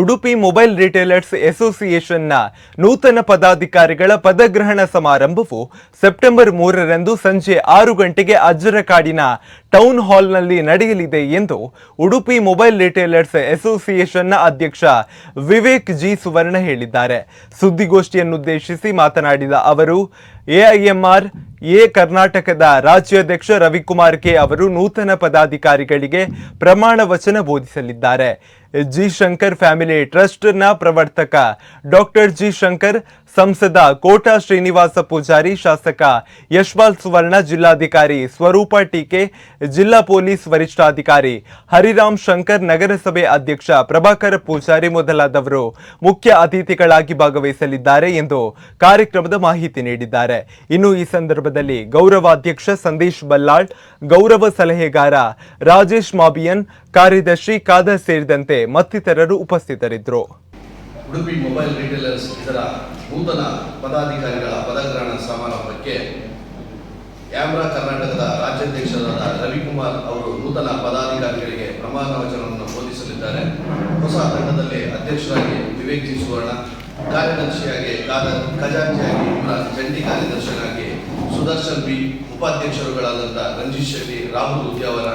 Udupi mobile retailers ಅಸೋಸಿಯೇಷನ್ನ ನೂತನ ಪದಾಧಿಕಾರಿಗಳ ಪದಗ್ರಹಣ ಸಮಾರಂಭವು ಸೆಪ್ಟೆಂಬರ್ ಮೂರರಂದು ಸಂಜೆ ಆರು ಗಂಟೆಗೆ ಅಜ್ಜರಕಾಡಿನ ಟೌನ್ ಹಾಲ್ನಲ್ಲಿ ನಡೆಯಲಿದೆ ಎಂದು ಉಡುಪಿ ಮೊಬೈಲ್ ರಿಟೇಲರ್ಸ್ ಅಸೋಸಿಯೇಷನ್ನ ಅಧ್ಯಕ್ಷ ವಿವೇಕ್ ಜಿ ಸುವರ್ಣ ಹೇಳಿದ್ದಾರೆ. ಸುದ್ದಿಗೋಷ್ಠಿಯನ್ನುದ್ದೇಶಿಸಿ ಮಾತನಾಡಿದ ಅವರು, ಎಐಎಂಆರ್, ಎ ಕರ್ನಾಟಕದ ರಾಜ್ಯಾಧ್ಯಕ್ಷ ರವಿಕುಮಾರ್ ಕೆ ಅವರು ನೂತನ ಪದಾಧಿಕಾರಿಗಳಿಗೆ ಪ್ರಮಾಣ ವಚನ ಬೋಧಿಸಲಿದ್ದಾರೆ. ಜಿ ಶಂಕರ್ ಫ್ಯಾಮಿಲಿ ಟ್ರಸ್ಟ್ನ ಪ್ರವರ್ತಕ ಡಾಕ್ಟರ್ ಜಿ ಶಂಕರ್, ಸಂಸದ ಕೋಟಾ ಶ್ರೀನಿವಾಸ ಪೂಜಾರಿ, ಶಾಸಕ ಯಶ್ಪಾಲ್ ಸುವರ್ಣ, ಜಿಲ್ಲಾಧಿಕಾರಿ ಸ್ವರೂಪ ಟೀಕೆ ಜಿಲ್ಲಾ ಪೊಲೀಸ್ ವರಿಷ್ಠಾಧಿಕಾರಿ ಹರಿರಾಮ್ ಶಂಕರ್, ನಗರಸಭೆ ಅಧ್ಯಕ್ಷ ಪ್ರಭಾಕರ ಪೂಜಾರಿ ಮೊದಲಾದವರು ಮುಖ್ಯ ಅತಿಥಿಗಳಾಗಿ ಭಾಗವಹಿಸಲಿದ್ದಾರೆ ಎಂದು ಕಾರ್ಯಕ್ರಮದ ಮಾಹಿತಿ ನೀಡಿದ್ದಾರೆ. ಇನ್ನು ಈ ಸಂದರ್ಭದಲ್ಲಿ ಗೌರವಾಧ್ಯಕ್ಷ ಸಂದೇಶ್ ಬಲ್ಲಾಳ್, ಗೌರವ ಸಲಹೆಗಾರ ರಾಜೇಶ್ ಮಾಬಿಯನ್, ಕಾರ್ಯದರ್ಶಿ ಖಾದರ್ ಸೇರಿದಂತೆ ಮತ್ತಿತರರು ಉಪಸ್ಥಿತರಿದ್ದರು. ಉಡುಪಿ ಮೊಬೈಲ್ ರಿಟೇಲರ್ಸ್ ಇದರ ನೂತನ ಪದಾಧಿಕಾರಿಗಳ ಪದಗ್ರಹಣ ಸಮಾರಂಭಕ್ಕೆ ಕ್ಯಾಮ್ರಾ ಕರ್ನಾಟಕದ ರಾಜ್ಯಾಧ್ಯಕ್ಷರಾದ ರವಿಕುಮಾರ್ ಅವರು ನೂತನ ಪದಾಧಿಕಾರಿಗಳಿಗೆ ಪ್ರಮಾಣ ವಚನವನ್ನು ಬೋಧಿಸಲಿದ್ದಾರೆ. ಹೊಸ ತಂಡದಲ್ಲಿ ಅಧ್ಯಕ್ಷರಾಗಿ ವಿವೇಕ್ ಜಿ ಸುವರ್ಣ, ಕಾರ್ಯದರ್ಶಿಯಾಗಿ ಖಜಾಂಚಿಯಾಗಿ ಇಮ್ರಾನ್, ಜಂಟಿ ಕಾರ್ಯದರ್ಶಿಯಾಗಿ ಸುದರ್ಶನ್ ಬಿ ಉಪಾಧ್ಯಕ್ಷರುಗಳಾದಂಥ ರಂಜಿತ್ ಶೆಟ್ಟಿ, ರಾಹುಲ್ ಉದ್ಯಾವರ,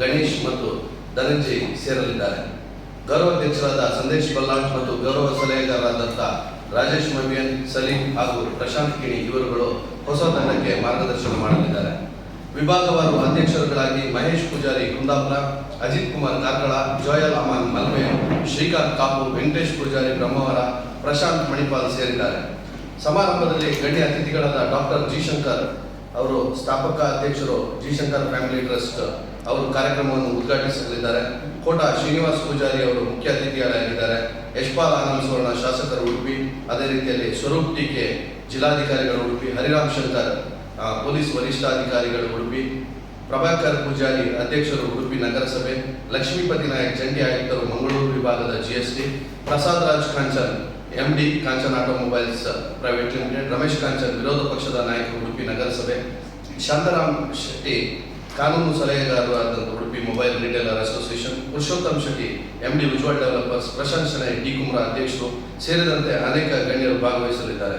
ಗಣೇಶ್ ಮತ್ತು ಧನಂಜಯ್ ಸೇರಲಿದ್ದಾರೆ. ಗೌರವಾಧ್ಯಕ್ಷರಾದ ಸಂದೇಶ್ ಬಲ್ಲಾಟ್ ಮತ್ತು ಗೌರವ ಸಲಹೆಗಾರರಾದಂಥ ರಾಜೇಶ್ ಮಬಿಯನ್ ಸಲೀಂ ಹಾಗೂ ಪ್ರಶಾಂತ್ ಕಿಣಿ ಇವರುಗಳು ಹೊಸ ತಂಡಕ್ಕೆ ಮಾರ್ಗದರ್ಶನ ಮಾಡಲಿದ್ದಾರೆ. ವಿಭಾಗವಾರು ಅಧ್ಯಕ್ಷರುಗಳಾಗಿ ಮಹೇಶ್ ಪೂಜಾರಿ ಕುಂದಾಪುರ, ಅಜಿತ್ ಕುಮಾರ್ ಕಾರ್ಕಳ, ಜೋಯಲ್ ಅಮಾನ್ ಮಲ್ವೆ ಶ್ರೀಕಾಂತ್ ಕಾಪು, ವೆಂಕಟೇಶ್ ಪೂಜಾರಿ ಬ್ರಹ್ಮವರ, ಪ್ರಶಾಂತ್ ಮಣಿಪಾಲ್ ಸೇರಿದ್ದಾರೆ. ಸಮಾರಂಭದಲ್ಲಿ ಗಣ್ಯ ಅತಿಥಿಗಳಾದ ಡಾಕ್ಟರ್ ಜಿಶಂಕರ್ ಅವರು, ಸ್ಥಾಪಕ ಅಧ್ಯಕ್ಷರು ಜಿಶಂಕರ್ ಫ್ಯಾಮಿಲಿ ಟ್ರಸ್ಟ್ ಅವರು ಕಾರ್ಯಕ್ರಮವನ್ನು ಉದ್ಘಾಟಿಸಲಿದ್ದಾರೆ. ಕೋಟ ಶ್ರೀನಿವಾಸ್ ಪೂಜಾರಿ ಅವರು ಮುಖ್ಯ ಅತಿಥಿಗಳಾಗಿದ್ದಾರೆ ಯಶ್ಪಾಲ್ ಆನಂದ್ ಸುವರ್ಣ ಶಾಸಕರು ಉಡುಪಿ, ಅದೇ ರೀತಿಯಲ್ಲಿ ಸ್ವರೂಪ್ ಟೀಕೆ ಜಿಲ್ಲಾಧಿಕಾರಿಗಳು ಉಡುಪಿ, ಹರಿರಾಮ್ ಶಂಕರ್ ಪೊಲೀಸ್ ವರಿಷ್ಠಾಧಿಕಾರಿಗಳು ಉಡುಪಿ, ಪ್ರಭಾಕರ್ ಪೂಜಾರಿ ಅಧ್ಯಕ್ಷರು ಉಡುಪಿ ನಗರಸಭೆ, ಲಕ್ಷ್ಮೀಪತಿ ನಾಯಕ್ ಜಂಟಿ ಆಯುಕ್ತರು ಮಂಗಳೂರು ವಿಭಾಗದ GST Prasad Raj Kanchan, MD Kanchan automobiles private limited, Ramesh Kanchan ವಿರೋಧ ಪಕ್ಷದ ನಾಯಕರು ಉಡುಪಿ ನಗರಸಭೆ, ಶಾಂತರಾಮ್ ಶೆಟ್ಟಿ ಕಾನೂನು ಸಲಹೆಗಾರರು ಆದಂತಹ Udupi mobile retailer association Purushottam Shetty MD Ujwal developers Prashanth Shenoy, D Kumar, ಅಧ್ಯಕ್ಷರು ಸೇರಿದಂತೆ ಅನೇಕ ಗಣ್ಯರು ಭಾಗವಹಿಸಲಿದ್ದಾರೆ.